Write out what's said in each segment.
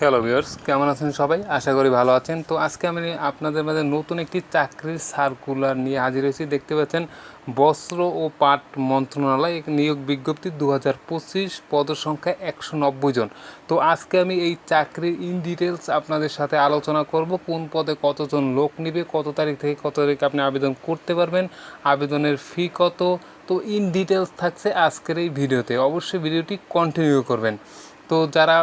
Hello viewers কেমন আছেন সবাই? আশা করি ভালো আছেন। তো আজকে আমি আপনাদের মাঝে নতুন একটি চাকরির সার্কুলার নিয়ে হাজির হয়েছি। দেখতে পাচ্ছেন, বস্ত্র ও পাট মন্ত্রণালয় নিয়োগ বিজ্ঞপ্তি দু হাজার পঁচিশ পদসংখ্যা একশো নব্বই জন। তো আজকে আমি এই চাকরির ইন ডিটেলস আপনাদের সাথে আলোচনা করব। কোন পদে কতজন লোক নেবে, কত তারিখ থেকে কত তারিখ আপনি আবেদন করতে পারবেন, আবেদনের ফি কত? তো ইন ডিটেলস থাকছে আজকের এই ভিডিওতে। অবশ্যই ভিডিওটি কন্টিনিউ করবেন। তো যারা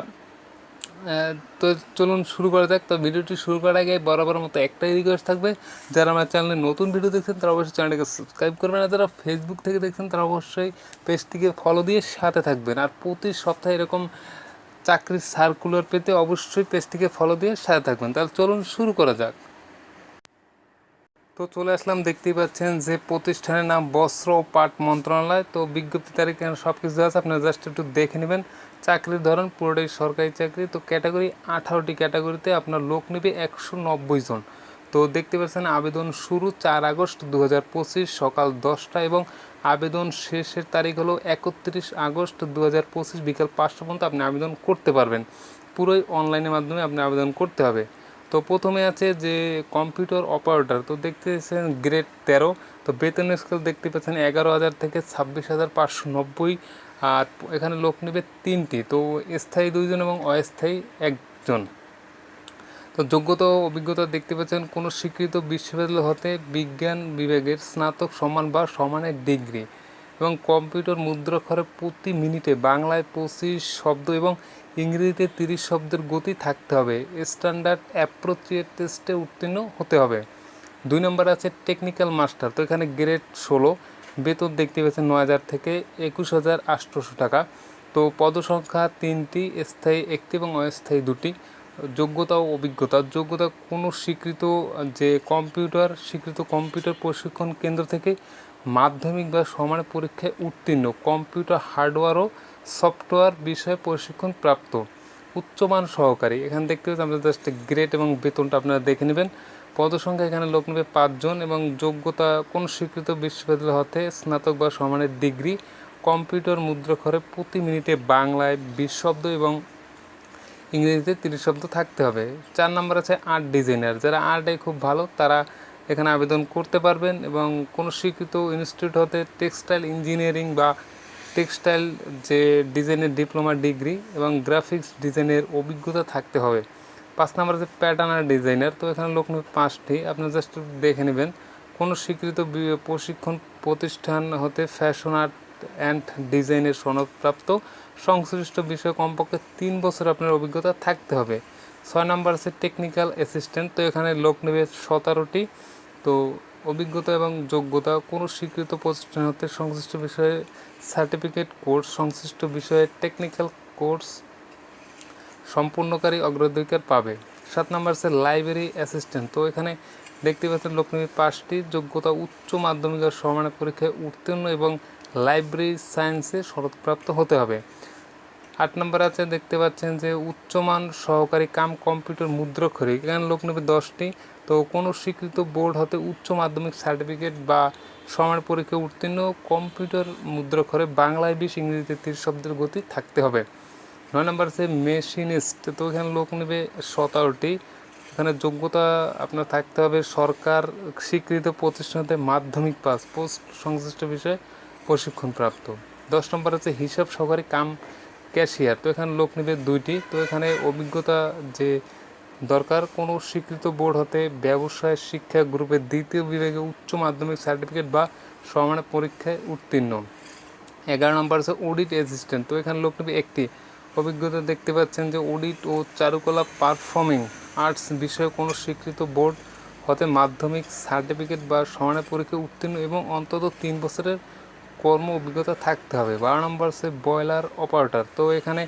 তো চলুন শুরু করা যাক। তো ভিডিওটি শুরু করার আগে বরাবর মতো একটাই রিকোয়েস্ট থাকবে। যারা আমার চ্যানেলে নতুন ভিডিও দেখছেন, তারা অবশ্যই চ্যানেলটিকে সাবস্ক্রাইব করবেন। আর যারা ফেসবুক থেকে দেখছেন, তারা অবশ্যই পেজটিকে ফলো দিয়ে সাথে থাকবেন। আর প্রতি সপ্তাহে এরকম চাকরির সার্কুলার পেতে অবশ্যই পেজটিকে ফলো দিয়ে সাথে থাকবেন। তাহলে চলুন শুরু করা যাক। তো চলে আসলাম, দেখতেই পাচ্ছেন যে প্রতিষ্ঠানের নাম বস্ত্র পাট মন্ত্রণালয়। তো বিজ্ঞপ্তি তারিখ সব কিছু আছে, আপনারা জাস্ট একটু দেখে নেবেন। চাকরির ধরন, পুরোটাই সরকারি চাকরি। তো ক্যাটাগরি আঠারোটি ক্যাটাগরিতে আপনার লোক নেবে একশো নব্বই জন। তো দেখতে পাচ্ছেন, আবেদন শুরু চার আগস্ট দু হাজার পঁচিশ সকাল দশটা এবং আবেদন শেষের তারিখ হলো একত্রিশ আগস্ট দু হাজার পঁচিশ বিকাল পাঁচটা পর্যন্ত আপনি আবেদন করতে পারবেন। পুরোই অনলাইনের মাধ্যমে আপনি আবেদন করতে হবে। তো প্রথমে আছে যে কম্পিউটার অপারেটর, তো দেখতে পাচ্ছেন গ্রেড তেরো, তো বেতন স্কেল দেখতে পাচ্ছেন এগারো হাজার থেকে ছাব্বিশ হাজার পাঁচশো নব্বই, আর এখানে লোক নেবে তিনটি, তো স্থায়ী দুইজন এবং অস্থায়ী একজন। তো যোগ্যতা অভিজ্ঞতা দেখতে পাচ্ছেন কোনো স্বীকৃত বিশ্ববিদ্যালয় হতে বিজ্ঞান বিভাগের স্নাতক সমান বা সমানের ডিগ্রি। এবং কম্পিউটার মুদ্রাক্ষরে প্রতি মিনিটে বাংলায় পঁচিশ শব্দ এবং ইংরেজিতে তিরিশ শব্দের গতি থাকতে হবে। স্ট্যান্ডার্ড অ্যাপ্রোচিয়েট টেস্টে উত্তীর্ণ হতে হবে। দুই নম্বর আছে টেকনিক্যাল মাস্টার। তো এখানে গ্রেড ষোলো। বেতন দেখতে পাচ্ছেন নয় হাজার থেকে একুশ হাজার আটশোশো টাকা। তো পদসংখ্যা তিনটি, স্থায়ী একটি এবং অস্থায়ী দুটি। যোগ্যতা ও অভিজ্ঞতা। যোগ্যতা কোনো স্বীকৃত যে কম্পিউটার, স্বীকৃত কম্পিউটার প্রশিক্ষণ কেন্দ্র থেকে মাধ্যমিক বা সমান পরীক্ষায় উত্তীর্ণ, কম্পিউটার হার্ডওয়্যার ও সফটওয়্যার বিষয়ে প্রশিক্ষণ প্রাপ্ত, উচ্চমান সহকারী। এখানে পাচ্ছেন আপনাদের জাস্ট গ্রেড এবং বেতনটা আপনারা দেখে নেবেন। পদসংখ্যা এখানে লোক নেবে পাঁচজন এবং যোগ্যতা কোন স্বীকৃত বিশ্ববিদ্যালয় হতে স্নাতক বা সমানের ডিগ্রি, কম্পিউটার মুদ্রাক্ষরে প্রতি মিনিটে বাংলায় বিশ শব্দ এবং ইংরেজিতে তিরিশ শব্দ থাকতে হবে। চার নম্বর আছে আর্ট ডিজাইনার। যারা আর্টে খুব ভালো, তারা এখানে আবেদন করতে পারবেন এবং কোনো স্বীকৃত ইনস্টিটিউট হতে টেক্সটাইল ইঞ্জিনিয়ারিং বা টেক্সটাইল যে ডিজাইনের ডিপ্লোমা ডিগ্রি এবং গ্রাফিক্স ডিজাইনের অভিজ্ঞতা থাকতে হবে। পাঁচ নম্বর আছে প্যাটার্নার ডিজাইনার তো এখানে লোক পাঁচটি। আপনি জাস্ট দেখে নেবেন। কোনো স্বীকৃত প্রশিক্ষণ প্রতিষ্ঠান হতে ফ্যাশন আর্ট অ্যান্ড ডিজাইনের সনদপ্রাপ্ত সংশ্লিষ্ট বিষয়ে কমপক্ষে তিন বছর আপনার অভিজ্ঞতা থাকতে হবে। ছয় নম্বর আছে টেকনিক্যাল অ্যাসিস্ট্যান্ট তো এখানে লোক নেবে সতেরোটি। তো অভিজ্ঞতা এবং যোগ্যতা কোনো স্বীকৃত প্রতিষ্ঠান হতে সংশ্লিষ্ট বিষয়ে সার্টিফিকেট, কোর্স, সংশ্লিষ্ট বিষয়ে টেকনিক্যাল কোর্স সম্পূর্ণকারী অগ্রাধিকার পাবে। সাত নম্বর আছে লাইব্রেরি অ্যাসিস্ট্যান্ট তো এখানে দেখতে পাচ্ছেন লক্ষ্মী পাঁচটি, যোগ্যতা উচ্চ মাধ্যমিক সমানের পরীক্ষায় উত্তীর্ণ এবং লাইব্রেরি সায়েন্সে শরৎপ্রাপ্ত হতে হবে। আট নম্বর আছে, দেখতে পাচ্ছেন যে উচ্চমান সহকারী কাম কম্পিউটার মুদ্রাক্ষরী এখানে লোক নেবে দশটি। তো কোনো স্বীকৃত বোর্ড হতে উচ্চ মাধ্যমিক সার্টিফিকেট বা সমান পরীক্ষায় উত্তীর্ণ কম্পিউটার মুদ্রাক্ষরে বাংলায় বিশ, ইংরেজিতে তিরিশ শব্দের গতি থাকতে হবে। নয় নম্বর আছে, মেশিনিস্ট। তো এখানে লোক নেবে সতেরোটি। এখানে যোগ্যতা আপনার থাকতে হবে সরকার স্বীকৃত প্রতিষ্ঠানতে মাধ্যমিক পাস, পোস্ট সংশ্লিষ্ট বিষয়ে প্রশিক্ষণপ্রাপ্ত। দশ নম্বর আছে, হিসাব সহকারী কাম ক্যাশিয়ার। তো এখানে লোক নেবে দুইটি। তো এখানে অভিজ্ঞতা যে দরকার, কোনো স্বীকৃত বোর্ড হতে ব্যবসায় শিক্ষা গ্রুপের দ্বিতীয় বিভাগে উচ্চ মাধ্যমিক সার্টিফিকেট বা সমানের পরীক্ষায় উত্তীর্ণ। এগারো নম্বর আছে অডিট অ্যাসিস্ট্যান্ট। তো এখানে লোক নেবে একটি। অভিজ্ঞতা দেখতে পাচ্ছেন যে অডিট ও চারুকলা পারফর্মিং আর্টস বিষয়ে কোনো স্বীকৃত বোর্ড হতে মাধ্যমিক সার্টিফিকেট বা সমানের পরীক্ষায় উত্তীর্ণ এবং অন্তত তিন বছরের কর্ম অভিজ্ঞতা থাকতে হবে। বারো নম্বর আছে বয়লার অপারেটর। তো এখানে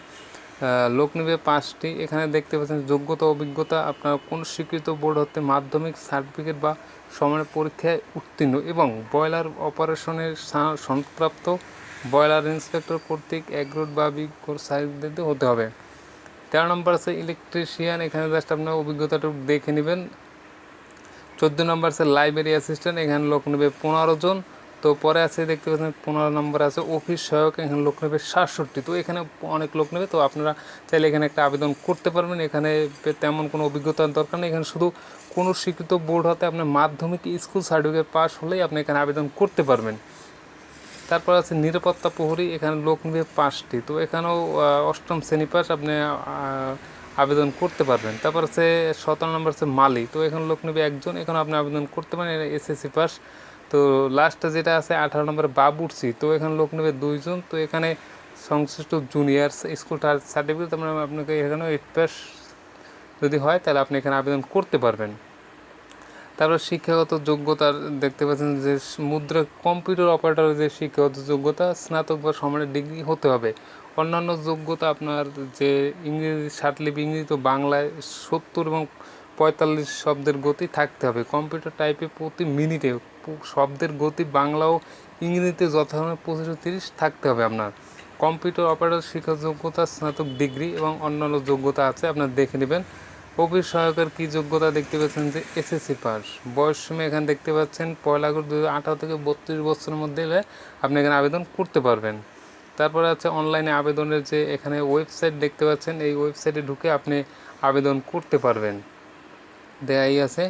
লোক নেবে পাঁচটি। এখানে দেখতে পাচ্ছেন যোগ্যতা, অভিজ্ঞতা আপনার কোন স্বীকৃত বোর্ড হতে মাধ্যমিক, সার্টিফিকেট বা সমানের পরীক্ষায় উত্তীর্ণ এবং বয়লার অপারেশনের সা- সনদপ্রাপ্ত বয়লার ইন্সপেক্টর কর্তৃক এগ্রোড বা বিজ্ঞর সাহিত্যে হতে হবে। তেরো নম্বর আছে ইলেকট্রিশিয়ান। এখানে জাস্ট আপনার অভিজ্ঞতাটা দেখে নেবেন। চোদ্দ নম্বর আছে লাইব্রেরি অ্যাসিস্ট্যান্ট। এখানে লোক নেবে পনেরো জন। তো পরে আছে, দেখতে পাচ্ছেন পনেরো নম্বর আছে, অফিস সহায়ক, এখানে লোক নেবে সাতষট্টি। তো এখানে অনেক লোক নেবে, তো আপনারা চাইলে এখানে একটা আবেদন করতে পারবেন। এখানে তেমন কোনো অভিজ্ঞতার দরকার নেই। এখানে শুধু কোনো স্বীকৃত বোর্ড হতে আপনার মাধ্যমিক স্কুল সার্টিফিকেট পাস হলেই আপনি এখানে আবেদন করতে পারবেন। তারপর আছে নিরাপত্তা প্রহরী, এখানে লোক নেবে পাঁচটি। তো এখানেও অষ্টম শ্রেণি পাস আপনি আবেদন করতে পারবেন। তারপর আছে সতেরো নম্বর আছে মালি। তো এখানে লোক নেবে একজন, এখানে আপনি আবেদন করতে পারেন এসএসসি পাস। তো লাস্টে যেটা আছে, আঠারো নম্বরে বাবুরসি তো এখানে লোক নেবে দুইজন, তো এখানে সংশ্লিষ্ট জুনিয়র্স স্কুল সার্টিফিকেট আপনার আপনাকে এখানে এইট পাস যদি হয়, তাহলে আপনি এখানে আবেদন করতে পারবেন। তারপর শিক্ষাগত যোগ্যতা দেখতে পাচ্ছেন যে মুদ্রা কম্পিউটার অপারেটরের যে শিক্ষাগত যোগ্যতা, স্নাতক বা সমানের ডিগ্রি হতে হবে। অন্যান্য যোগ্যতা আপনার যে ইংরেজি ষাটলিপি ইংরেজি, তো বাংলায় সত্তর এবং পঁয়তাল্লিশ শব্দের গতি থাকতে হবে। কম্পিউটার টাইপে প্রতি মিনিটে শব্দের গতি বাংলা ও ইংরেজিতে যথাক্রমে পঁচিশ তিরিশ থাকতে হবে আপনার। কম্পিউটার অপারেটর শিক্ষা যোগ্যতা, স্নাতক ডিগ্রি এবং অন্যান্য যোগ্যতা আছে, আপনার দেখে নেবেন। অফিস সহায়কের কী যোগ্যতা দেখতে পাচ্ছেন যে এসএসসি পাস। বয়স সময় এখানে দেখতে পাচ্ছেন, পয়লা আগস্ট দু আঠারো থেকে বত্রিশ বছরের মধ্যে হলে আপনি এখানে আবেদন করতে পারবেন। তারপরে আছে অনলাইনে আবেদনের যে এখানে ওয়েবসাইট দেখতে পাচ্ছেন, এই ওয়েবসাইটে ঢুকে আপনি আবেদন করতে পারবেন। দেয়াই আছে।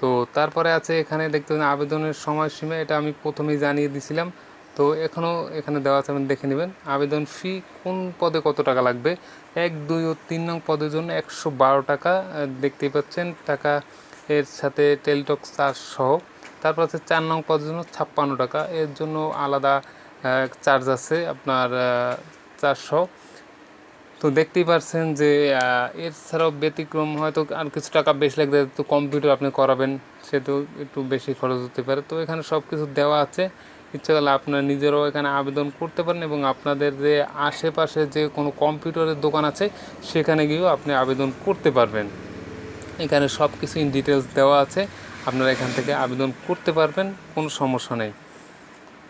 তো তারপরে আছে এখানে দেখতে পাচ্ছেন আবেদনের সময়সীমা, এটা আমি প্রথমেই জানিয়ে দিছিলাম। তো এখনও এখানে দেওয়া আছে, আপনি দেখে নেবেন। আবেদন ফি কোন পদে কত টাকা লাগবে? এক, দুই ও তিন নং পদের জন্য একশো বারো টাকা দেখতেই পাচ্ছেন টাকা এর সাথে টেলিটক চার্জ সহ। তারপর আছে চার নং পদের জন্য ছাপ্পান্ন টাকা, এর জন্য আলাদা চার্জ আছে আপনার চারশো তো দেখতেই পারছেন যে আহ, এর ছাড়াও ব্যতিক্রম হয়তো আর কিছু টাকা বেশি লাগবে তো কম্পিউটার আপনি করাবেন সে তো একটু বেশি খরচ হতে পারে। তো এখানে সব কিছু দেওয়া আছে। ইচ্ছা করলে আপনার নিজেরাও এখানে আবেদন করতে পারেন এবং আপনাদের যে আশেপাশে যে কোনো কম্পিউটারের দোকান আছে সেখানে গিয়েও আপনি আবেদন করতে পারবেন। এখানে সব কিছু ইন ডিটেলস দেওয়া আছে। আপনারা এখান থেকে আবেদন করতে পারবেন কোনো সমস্যা নেই।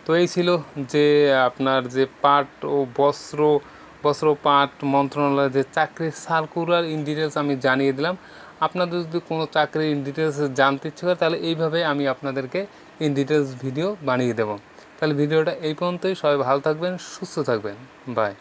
তো এই ছিল যে আপনার যে পাট ও বস্ত্র বস্ত্র, পাট মন্ত্রণালয়ের যে চাকরির সার্কুলার ইন ডিটেলস আমি জানিয়ে দিলাম। আপনাদের যদি কোনো চাকরির ইন ডিটেলস জানতে ইচ্ছে করে, তাহলে এইভাবে আমি আপনাদেরকে ইন ডিটেলস ভিডিও বানিয়ে দেব। তাহলে ভিডিওটা এই পর্যন্তই। সবাই ভালো থাকবেন, সুস্থ থাকবেন। বাই